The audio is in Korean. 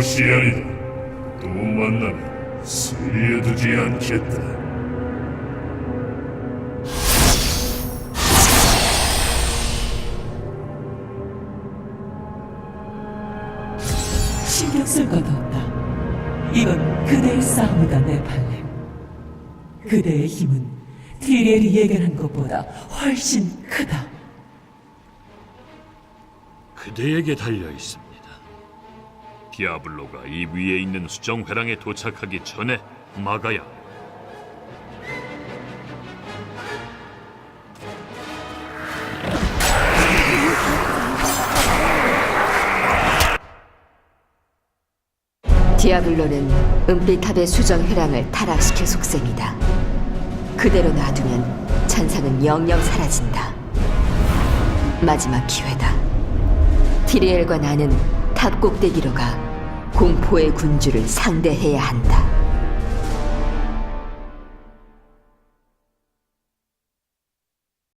것이 아니다. 또 만나면 살려두지 않겠다. 신경 쓸것 없다. 이건 그대의 싸움이다, 네팔렘. 그대의 힘은 티리엘이 예견한 것보다 훨씬 크다. 그대에게 달려 있습니다. 디아블로가 이 위에 있는 수정 회랑에 도착하기 전에 막아야. 디아블로는 은빛탑의 수정 회랑을 타락시킬 속셈이다. 그대로 놔두면 천상은 영영 사라진다. 마지막 기회다. 티리엘과 나는 탑 꼭대기로 가 공포의 군주를 상대해야 한다.